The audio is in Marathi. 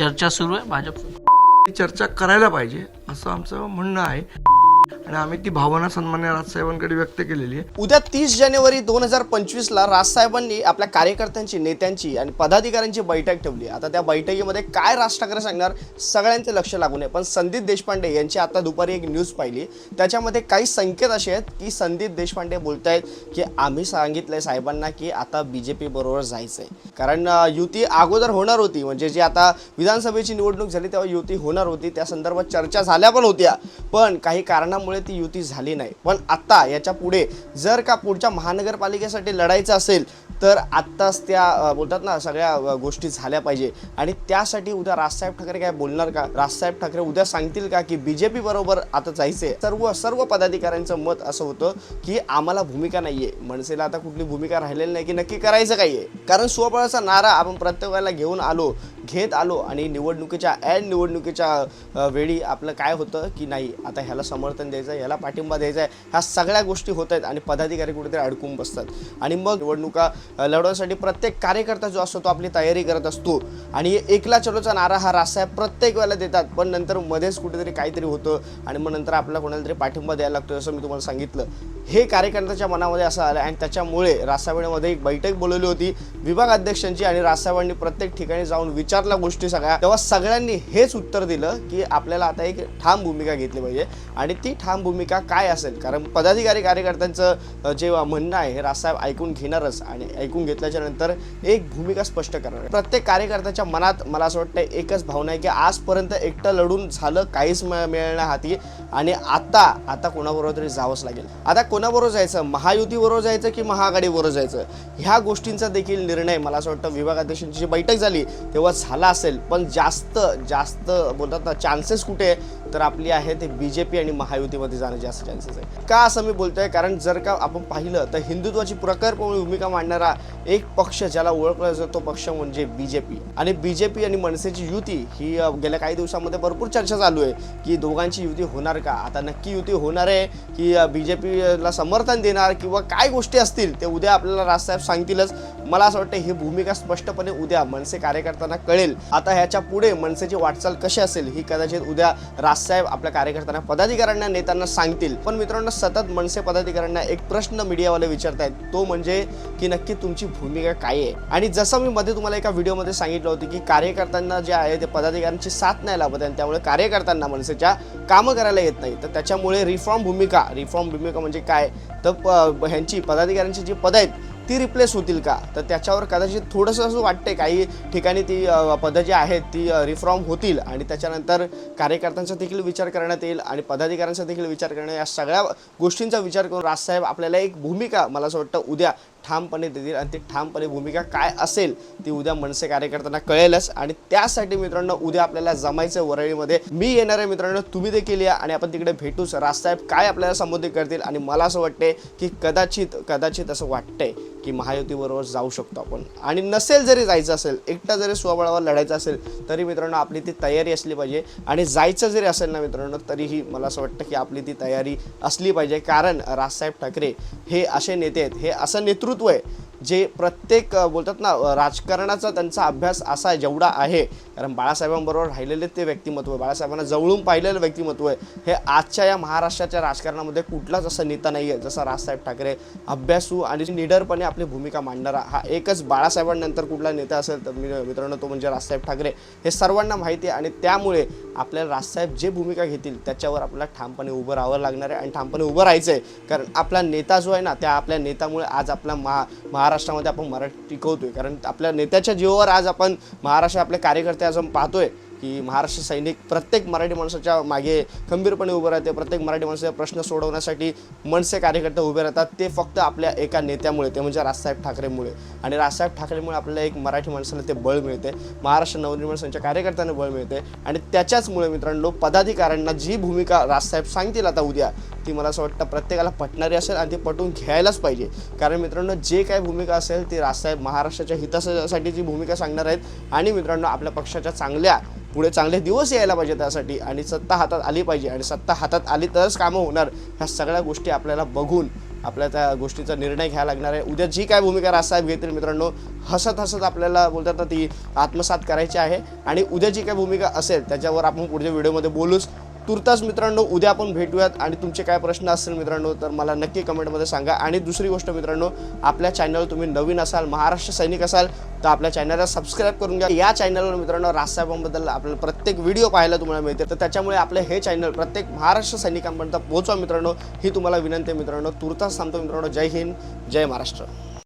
चर्चा सुरू आहे भाजप ती चर्चा करायला पाहिजे असं आमचं म्हणणं आहे. आणि आम्ही ती भावना सन्मान्य राजसाहेबांकडे व्यक्त केलेली आहे. उद्या तीस जानेवारी दोन हजार पंचवीसला राजसाहेबांनी आपल्या कार्यकर्त्यांची नेत्यांची आणि पदाधिकाऱ्यांची बैठक ठेवली. आता त्या बैठकीमध्ये काय राज ठाकरे सांगणार सगळ्यांचे लक्ष लागू नये. पण संदीप देशपांडे यांची आता दुपारी एक न्यूज पाहिली. त्याच्यामध्ये काही संकेत असे आहेत की संदीप देशपांडे बोलतायत की आम्ही सांगितलंय साहेबांना की आता बी जे पी बरोबर जायचंय. कारण युती अगोदर होणार होती. म्हणजे जी आता विधानसभेची निवडणूक झाली तेव्हा युती होणार होती. त्या संदर्भात चर्चा झाल्या पण होत्या. पण काही कारणामुळे ती युती झाली नाही. पण आता याच्यापुढे जर का पुढच्या महानगरपालिकेसाठी लढायचं असेल तर आत्ताच त्या बोलतात ना सगळ्या गोष्टी झाल्या पाहिजे. आणि त्यासाठी उद्या राजसाहेब ठाकरे काय बोलणार का? राजसाहेब ठाकरे उद्या सांगतील का की बीजेपी बरोबर आता जायचे सर्व सर्व पदाधिकाऱ्यांचं मत असं होतं की आम्हाला भूमिका नाहीये. मनसेला आता कुठली भूमिका राहिलेली नाही की नक्की करायचं काय आहे? कारण स्वबळाचा नारा आपण प्रत्येक वेळेला घेऊन आलो घेत आलो आणि निवडणुकीच्या ऍड निवडणुकीच्या वेळी आपलं काय होतं की नाही आता ह्याला समर्थन द्यायचं आहे ह्याला पाठिंबा द्यायचा आहे. ह्या सगळ्या गोष्टी होत आहेत आणि पदाधिकारी कुठेतरी अडकून बसतात. आणि मग निवडणुका लढवण्यासाठी प्रत्येक कार्यकर्ता जो असतो तो आपली तयारी करत असतो. आणि एकला चलोचा नारा हा राजसाहेब प्रत्येक वेळेला देतात. पण नंतर मध्येच कुठेतरी काहीतरी होतं आणि मग नंतर आपल्याला कोणाला तरी पाठिंबा द्यायला लागतो असं मी तुम्हाला सांगितलं. हे कार्यकर्त्याच्या मनामध्ये असं आलं आणि त्याच्यामुळे राजसाहेबांमध्ये एक बैठक बोलवली होती. विभाग अध्यक्षांची आणि राजसाहेबांनी प्रत्येक ठिकाणी जाऊन विचारल्या गोष्टी सगळ्या. तेव्हा सगळ्यांनी हेच उत्तर दिलं की आपल्याला आता एक ठाम भूमिका घेतली पाहिजे. आणि ती ठाम भूमिका काय असेल? कारण पदाधिकारी कार्यकर्त्यांचं जे म्हणणं आहे हे राजसाहेब ऐकून घेणारच आणि ऐकून घेतल्याच्या नंतर एक भूमिका स्पष्ट करणार प्रत्येक कार्यकर्त्याच्या मनात मला असं वाटतं एकच भावना आहे की आजपर्यंत एकटं लढून झालं काहीच मिळ- मिळणार हाती आणि आता आता कोणाबरोबर तरी जावंच लागेल. आता कोणाबरोबर जायचं? महायुतीबरोबर जायचं की महाआघाडीबरोबर जायचं? ह्या गोष्टींचा देखील निर्णय मला असं वाटतं विभाग अध्यक्षांची जी बैठक झाली तेव्हा झाला असेल. पण जास्त जास्त बोलतात ना चान्सेस कुठे? आहे? तर आपली आहे ते बी जे पी आणि महायुतीमध्ये जाणं जास्त चान्सेस आहे. का असं मी बोलतोय? कारण जर का आपण पाहिलं तर हिंदुत्वाची प्रखरपणे भूमिका मांडणारा एक पक्ष ज्याला ओळखला जातो तो पक्ष म्हणजे बी जे पी आणि बी जे पी आणि मनसेची युती ही गेल्या काही दिवसामध्ये भरपूर चर्चा चालू आहे की दोघांची युती होणार का? आता नक्की युती होणार आहे की बी जे पीला समर्थन देणार किंवा काय गोष्टी असतील ते उद्या आपल्याला राजसाहेब सांगतीलच. मला असं वाटतं ही भूमिका स्पष्टपणे उद्या मनसे कार्यकर्त्यांना कळेल. आता ह्याच्या पुढे मनसेची वाटचाल कशी असेल ही कदाचित उद्या दाससाहेब आपल्या कार्यकर्त्यांना पदाधिकाऱ्यांना नेत्यांना सांगतील. पण मित्रांनो सतत मनसे पदाधिकाऱ्यांना एक प्रश्न मीडियावाले विचारतायत. तो म्हणजे की नक्की तुमची भूमिका काय आहे? आणि जसं मी मध्ये तुम्हाला एका व्हिडिओमध्ये सांगितलं होतं की कार्यकर्त्यांना जे आहे ते पदाधिकाऱ्यांची साथ नाही लाभत आणि त्यामुळे कार्यकर्त्यांना मनसेच्या कामं करायला येत नाही. तर त्याच्यामुळे रिफॉर्म भूमिका रिफॉर्म भूमिका म्हणजे काय? तर प ह्यांची पदाधिकाऱ्यांची जी पदं आहेत ती रिप्लेस होतील का? तर त्याच्यावर कदाचित थोडंसं असं वाटते काही ठिकाणी ती पदं जी आहेत ती रिफॉर्म होतील आणि त्याच्यानंतर कार्यकर्त्यांचा देखील विचार करण्यात येईल आणि पदाधिकाऱ्यांचा देखील विचार करणं या सगळ्या गोष्टींचा विचार करून राजसाहेब आपल्याला एक भूमिका मला असं वाटतं उद्या ठामपणे देतील आणि ती ठामपणे भूमिका काय असेल ती उद्या मनसे कार्यकर्त्यांना कळेलच. आणि त्यासाठी मित्रांनो उद्या आपल्याला जमायचं वरळीमध्ये मी येणार आहे मित्रांनो तुम्ही देखील या आणि आपण तिकडे भेटूच राजसाहेब काय आपल्याला संबोधित करतील आणि मला असं वाटते की कदाचित कदाचित असं वाटतंय. की महायुतीबरोबर जाऊ शकतो आपण. आणि नसेल जरी जायचं असेल एकटा जरी स्वबळावर लढायचं असेल तरी मित्रांनो आपली ती तयारी असली पाहिजे. आणि जायचं जरी असेल ना मित्रांनो तरीही मला असं वाटतं की आपली ती तयारी असली पाहिजे. कारण राजसाहेब ठाकरे हे असे नेते आहेत हे असं नेतृत्व आहे जे प्रत्येक बोलतात ना राजकारणाचा त्यांचा अभ्यास असा जेवढा आहे. कारण बाळासाहेबांबरोबर राहिलेले ते व्यक्तिमत्व आहे बाळासाहेबांना जवळून पाहिलेलं व्यक्तिमत्व आहे. हे आजच्या या महाराष्ट्राच्या राजकारणामध्ये कुठलाच असा नेता नाही आहे जसा राजसाहेब ठाकरे. अभ्यासू आणि निडरपणे आपली भूमिका मांडणारा हा एकच बाळासाहेबांनंतर कुठला नेता असेल तर मी मित्रांनो तो म्हणजे राजसाहेब ठाकरे. हे सर्वांना माहिती आहे आणि त्यामुळे आपल्याला राजसाहेब जे भूमिका घेतील त्याच्यावर आपल्याला ठामपणे उभं राहावं लागणार आहे आणि ठामपणे उभं राहायचं आहे कारण आपला नेता जो आहे ना त्या आपल्या नेत्यामुळे आज आपला महा महाराष्ट्रामध्ये आपण मराठी टिकवतोय. कारण आपल्या नेत्याच्या जीवावर आज आपण महाराष्ट्र आपले कार्यकर्ते आज आपण पाहतोय की महाराष्ट्र सैनिक प्रत्येक मराठी माणसाच्या मागे खंबीरपणे उभं राहते. प्रत्येक मराठी माणसाचे प्रश्न सोडवण्यासाठी मनसे कार्यकर्ते उभे राहतात. ते फक्त आपल्या एका नेत्यामुळे ते म्हणजे राजसाहेब ठाकरेमुळे. आणि राजसाहेब ठाकरेमुळे आपल्याला एक मराठी माणसाला ते बळ मिळते. महाराष्ट्र नवनिर्माण संघाच्या कार्यकर्त्यांना बळ मिळते. आणि त्याच्याचमुळे मित्रांनो पदाधिकाऱ्यांना जी भूमिका राजसाहेब सांगतील आता उद्या ती मला असं वाटतं प्रत्येकाला पटणारी असेल आणि ती पटवून घ्यायलाच पाहिजे. कारण मित्रांनो जे काय भूमिका असेल ती राजसाहेब महाराष्ट्राच्या हितासाठी जी भूमिका सांगणार आहेत आणि मित्रांनो आपल्या पक्षाच्या चांगल्या पुढे चांगले दिवस यायला पाहिजे त्यासाठी आणि सत्ता हातात आली पाहिजे आणि सत्ता हातात आली तरच कामं होणार. ह्या सगळ्या गोष्टी आपल्याला बघून आपल्या त्या गोष्टीचा निर्णय घ्यायला लागणार आहे. उद्या जी काय भूमिका राजसाहेब घेतील मित्रांनो हसत हसत आपल्याला बोलतात ना ती आत्मसात करायची आहे. आणि उद्या जी काय भूमिका असेल त्याच्यावर आपण पुढच्या व्हिडिओमध्ये बोलूच. तुर्तास मित्रांनो उद्या आपण भेटूयात. आणि तुमचे काय प्रश्न असतील मित्रांनो तर मला नक्की कमेंटमध्ये सांगा. आणि दुसरी गोष्ट मित्रांनो आपल्या चॅनल तुम्ही नवीन असाल महाराष्ट्र सैनिक असाल तर आपल्या चॅनलला सबस्क्राईब करून घ्या. या चॅनलवर मित्रांनो राजसाहेबांबद्दल आपल्याला प्रत्येक व्हिडिओ पाहायला तुम्हाला मिळते. तर त्याच्यामुळे आपलं हे चॅनल प्रत्येक महाराष्ट्र सैनिकांपर्यंत पोहोचवा मित्रांनो. ही तुम्हाला विनंती आहे मित्रांनो. तुर्तास थांबतो मित्रांनो. जय हिंद जय महाराष्ट्र.